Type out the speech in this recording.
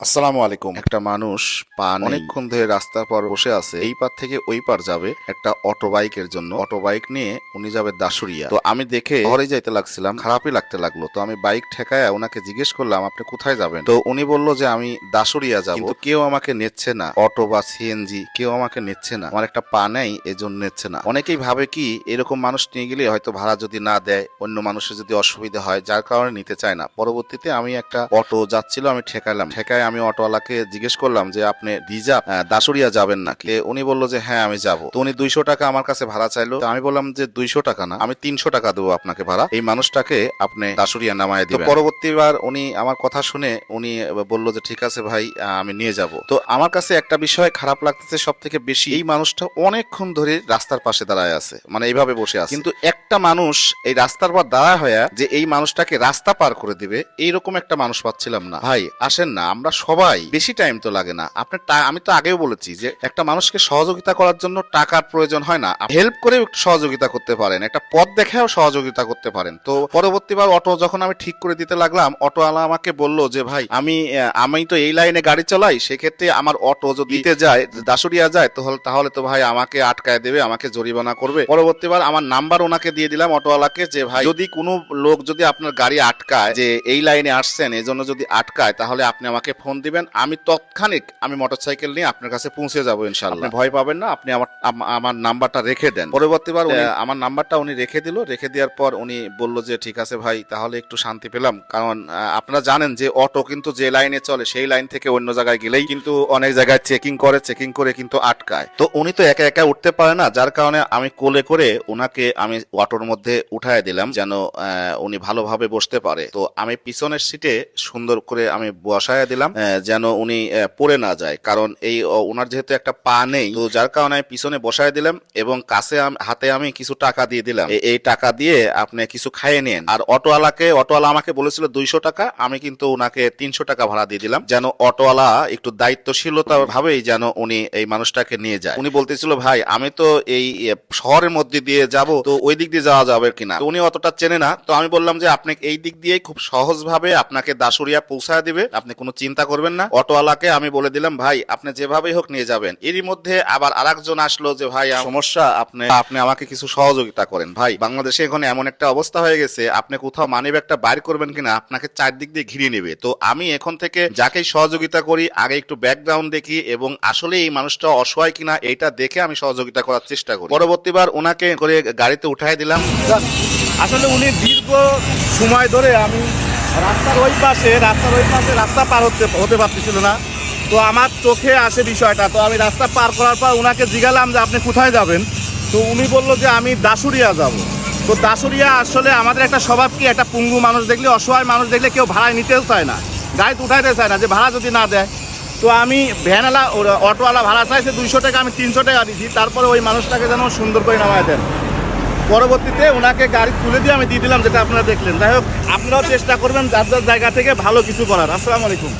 আসসালামু আলাইকুম। একটা মানুষ পা অনেকক্ষণ ধরে রাস্তার পর বসে আছে এই পার থেকে ওই পার যাবে একটা অটো বাইকের জন্য। অটো বাইক নিয়ে উনি যাবে দাসুরিয়া তো আমি দেখে ঘরে যাইতে লাগছিলাম খারাপই লাগতে লাগল। তো আমি বাইক ঠেকায় ওনাকে জিজ্ঞেস করলাম আপনি কোথায় যাবেন? তো উনি বলল যে আমি দাসুরিয়া যাব। কিন্তু কেউ আমাকে নিচ্ছে না। অটো বা সিএনজি কেউ আমাকে নিচ্ছে না। আমার একটা পা নেই এজন্য নিচ্ছে না। অনেকেই ভাবে কি এরকম মানুষ নিয়ে গেলে হয়তো ভাড়া যদি না দেয় অন্য মানুষের যদি অসুবিধা হয় যার কারণে নিতে চায় না। পরবর্তীতে আমি একটা অটো যাচ্ছিল আমি ঠেকালাম। ঠেকায় আমি অটোওয়ালাকে জিজ্ঞেস করলাম যে আপনি রিজার্ভ দাসুরিয়া যাবেন নাকি? উনি বলল যে হ্যাঁ আমি যাব। তো উনি দুইশো টাকা আমার কাছে ভাড়া চাইলো। তো আমি বললাম যে দুইশো টাকা না আমি তিনশো টাকা দেবো আপনাকে ভাড়া। এই মানুষটাকে আপনি দাসুরিয়া নামায় দিবেন। পরবর্তীবার উনি আমার কথা শুনে উনি বলল যে ঠিক আছে ভাই আমি নিয়ে যাব। তো আমার কাছে একটা বিষয় খারাপ লাগতেছে সব থেকে বেশি। এই মানুষটা অনেকক্ষণ ধরে রাস্তার পাশে দাঁড়ায় আছে মানে এইভাবে বসে আছে। কিন্তু একটা মানুষ এই রাস্তার পর দাঁড়ায় হয়ে যে এই মানুষটাকে রাস্তা পার করে দিবে এইরকম একটা মানুষ পাচ্ছিলাম না। ভাই আসেন না আমরা সবাই বেশি টাইম তো লাগে না। আপনার আমি তো আগেও বলেছি যে একটা মানুষকে সহযোগিতা করার জন্য টাকার প্রয়োজন হয় না। হেল্প করেও একটু সহযোগিতা করতে পারেন, একটা পথ দেখেও সহযোগিতা করতে পারেন। তো পরবর্তীবার অটো যখন আমি ঠিক করে দিতে লাগলাম অটোওয়ালা আমাকে বলল যে, ভাই, আমি আমি তো এই লাইনে গাড়ি চালাই, সেক্ষেত্রে আমার অটো যদি দিতে যায়, দাসুরিয়া যায়, তাহলে তাহলে তো ভাই আমাকে আটকায় দেবে, আমাকে জরিমানা করবে। পরবর্তীবার আমার নাম্বার ওনাকে দিয়ে দিলাম অটোওয়ালাকে যে, ভাই, যদি কোনো লোক যদি আপনার গাড়ি আটকায়, যে এই লাইনে আসছেন, এজন্য যদি আটকায়, তাহলে আপনি আমাকে ফোন দিবেন আমি তৎক্ষণিক আমি মোটরসাইকেল নিয়ে আপনার কাছে পৌঁছে যাব ইনশাল্লাহ ভয় পাবেন না আপনি আমার আমার নাম্বারটা রেখে দেন। পরবর্তীবার আমার নাম্বারটা উনি রেখে দিল রেখে দেওয়ার পর উনি বলল যে ঠিক আছে ভাই তাহলে একটু শান্তি পেলাম। কারণ আপনারা জানেন যে অটো কিন্তু যে লাইনে চলে সেই লাইন থেকে অন্য জায়গায় গেলেই কিন্তু অনেক জায়গায় চেকিং করে চেকিং করে কিন্তু আটকায়। তো উনি তো একা একা উঠতে পারে না যার কারণে আমি কোলে করে ওনাকে আমি অটোর মধ্যে উঠায় দিলাম যেন উনি ভালোভাবে বসতে পারে। তো আমি পিছনের সিটে সুন্দর করে আমি বসায় দিলাম যেন উনি পড়ে না যায়। কারণ এই ওনার যেহেতু একটা পা নেই, তো যার কারণে আমি পিছনে বসায় দিলাম এবং কাছে হাতে আমি কিছু টাকা দিয়ে দিলাম। এই টাকা দিয়ে আপনি কিছু খাইয়ে নেন। আর অটোওয়ালাকে, অটোওয়ালা আমাকে বলেছিল দুইশো টাকা, আমি কিন্তু ওনাকে তিনশো টাকা ভাড়া দিয়ে দিলাম। যেন অটোওয়ালা একটু দায়িত্বশীলতা ভাবেই যেন উনি এই মানুষটাকে নিয়ে যায়। উনি বলতেছিল, ভাই, আমি তো এই শহরের মধ্যে দিয়ে যাব, তো ওই দিক দিয়ে যাওয়া যাবে কিনা? উনি অতটা চেনে না। তো আমি বললাম যে, আপনি এই দিক দিয়ে খুব সহজ ভাবে আপনাকে দাসুরিয়া পৌঁছায় দিবে। আপনি কোনো চিন্তা করবেন না। অটোওয়ালাকে আমি বলে দিলাম ভাই আপনি যেভাবেই হোক নিয়ে যাবেন। এরই মধ্যে আবার আরেকজন আসলো যে ভাই সমস্যা আপনি আপনি আমাকে কিছু সহযোগিতা করেন। ভাই বাংলাদেশে এখন এমন একটা অবস্থা হয়ে গেছে আপনি কোথাও মানি ব্যাগটা বাইর করবেন কিনা আপনাকে চারদিক দিয়ে ঘিরে নেবে। তো আমি এখন থেকে যাকেই সহযোগিতা করি আগে একটু ব্যাকগ্রাউন্ড দেখি এবং আসলে এই মানুষটা অসহায় কিনা এটা দেখে আমি সহযোগিতা করার চেষ্টা করি। পরবর্তীবার ওনাকে করে গাড়িতে উঠাই দিলাম। আসলে উনি দীর্ঘ সময় ধরে আমি রাস্তার ওই পাশে, রাস্তার ওই পাশে রাস্তা পার হতে হতে পারতেছিল না। তো আমার চোখে আসে বিষয়টা। তো আমি রাস্তা পার করার পর ওনাকে জিজ্ঞালাম যে আপনি কোথায় যাবেন? তো উনি বলল যে আমি দাসুরিয়া যাব। তো দাসুরিয়া আসলে আমাদের একটা স্বভাব কি? একটা পুঙ্গু মানুষ দেখলে, অসহায় মানুষ দেখলে কেউ ভাড়ায় নিতেও চায় না। গাড়িতে উঠাইতে চায় না যে ভাড়া যদি না দেয়। তো আমি ভ্যানওয়ালা অটোওয়ালা ভাড়া চাইছে দুইশো টাকা, আমি তিনশো টাকা দিছি। তারপরে ওই মানুষটাকে যেন সুন্দর করে নামায় দেন। পরবর্তীতে ওনাকে গাড়ি তুলে দিয়ে আমি দিয়ে দিলাম, যেটা আপনারা দেখলেন। যাই হোক, আপনারাও চেষ্টা করবেন যার যার জায়গা থেকে ভালো কিছু করার। আসসালামু আলাইকুম।